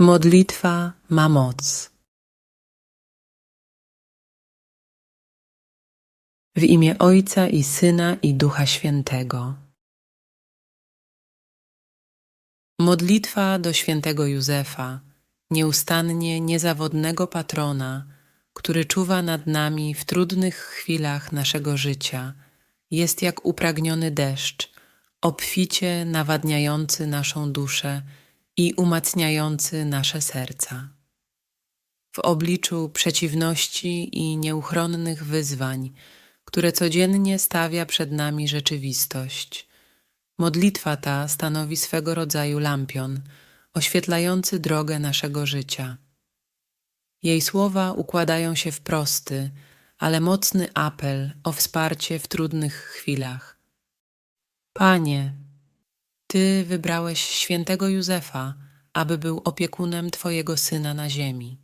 Modlitwa ma moc. W imię Ojca i Syna i Ducha Świętego. Modlitwa do świętego Józefa, nieustannie niezawodnego patrona, który czuwa nad nami w trudnych chwilach naszego życia, jest jak upragniony deszcz, obficie nawadniający naszą duszę i umacniający nasze serca. W obliczu przeciwności i nieuchronnych wyzwań, które codziennie stawia przed nami rzeczywistość, modlitwa ta stanowi swego rodzaju lampion, oświetlający drogę naszego życia. Jej słowa układają się w prosty, ale mocny apel o wsparcie w trudnych chwilach. Panie, Ty wybrałeś świętego Józefa, aby był opiekunem Twojego syna na ziemi.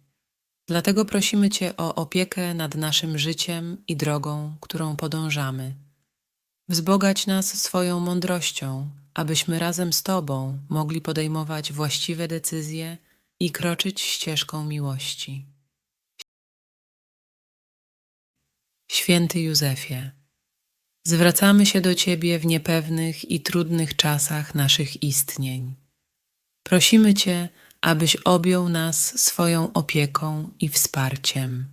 Dlatego prosimy Cię o opiekę nad naszym życiem i drogą, którą podążamy. Wzbogać nas swoją mądrością, abyśmy razem z Tobą mogli podejmować właściwe decyzje i kroczyć ścieżką miłości. Święty Józefie, zwracamy się do Ciebie w niepewnych i trudnych czasach naszych istnień. Prosimy Cię, abyś objął nas swoją opieką i wsparciem.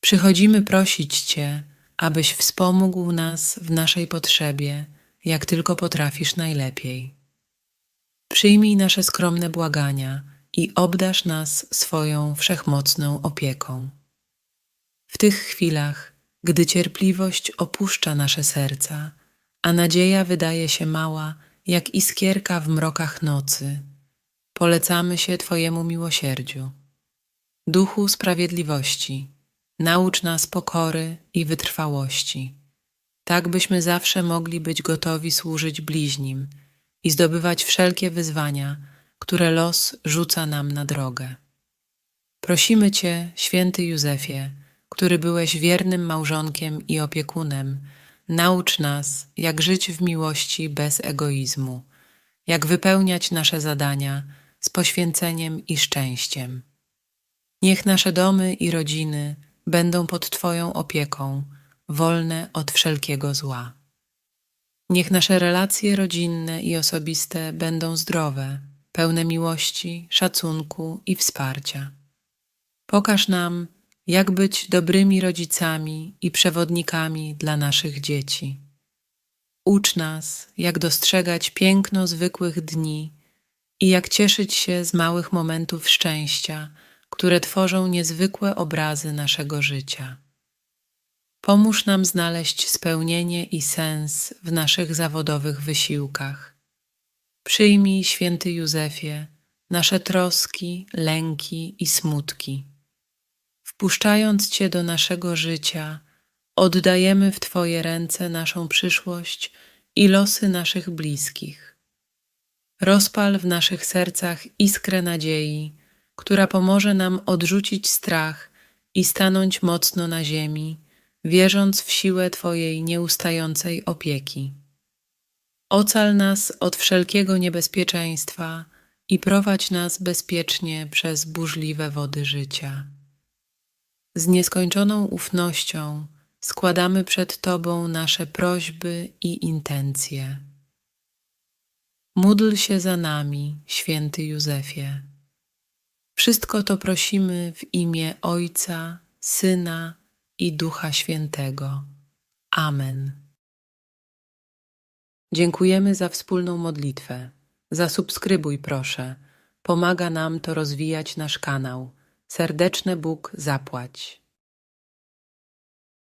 Przychodzimy prosić Cię, abyś wspomógł nas w naszej potrzebie, jak tylko potrafisz najlepiej. Przyjmij nasze skromne błagania i obdasz nas swoją wszechmocną opieką. W tych chwilach, gdy cierpliwość opuszcza nasze serca, a nadzieja wydaje się mała, jak iskierka w mrokach nocy, polecamy się Twojemu miłosierdziu. Duchu Sprawiedliwości, naucz nas pokory i wytrwałości, tak byśmy zawsze mogli być gotowi służyć bliźnim i zdobywać wszelkie wyzwania, które los rzuca nam na drogę. Prosimy Cię, święty Józefie, który byłeś wiernym małżonkiem i opiekunem, naucz nas, jak żyć w miłości bez egoizmu, jak wypełniać nasze zadania z poświęceniem i szczęściem. Niech nasze domy i rodziny będą pod Twoją opieką, wolne od wszelkiego zła. Niech nasze relacje rodzinne i osobiste będą zdrowe, pełne miłości, szacunku i wsparcia. Pokaż nam, jak być dobrymi rodzicami i przewodnikami dla naszych dzieci. Ucz nas, jak dostrzegać piękno zwykłych dni i jak cieszyć się z małych momentów szczęścia, które tworzą niezwykłe obrazy naszego życia. Pomóż nam znaleźć spełnienie i sens w naszych zawodowych wysiłkach. Przyjmij, święty Józefie, nasze troski, lęki i smutki. Wpuszczając Cię do naszego życia, oddajemy w Twoje ręce naszą przyszłość i losy naszych bliskich. Rozpal w naszych sercach iskrę nadziei, która pomoże nam odrzucić strach i stanąć mocno na ziemi, wierząc w siłę Twojej nieustającej opieki. Ocal nas od wszelkiego niebezpieczeństwa i prowadź nas bezpiecznie przez burzliwe wody życia. Z nieskończoną ufnością składamy przed Tobą nasze prośby i intencje. Módl się za nami, święty Józefie. Wszystko to prosimy w imię Ojca, Syna i Ducha Świętego. Amen. Dziękujemy za wspólną modlitwę. Zasubskrybuj proszę. Pomaga nam to rozwijać nasz kanał. Serdeczny Bóg zapłać.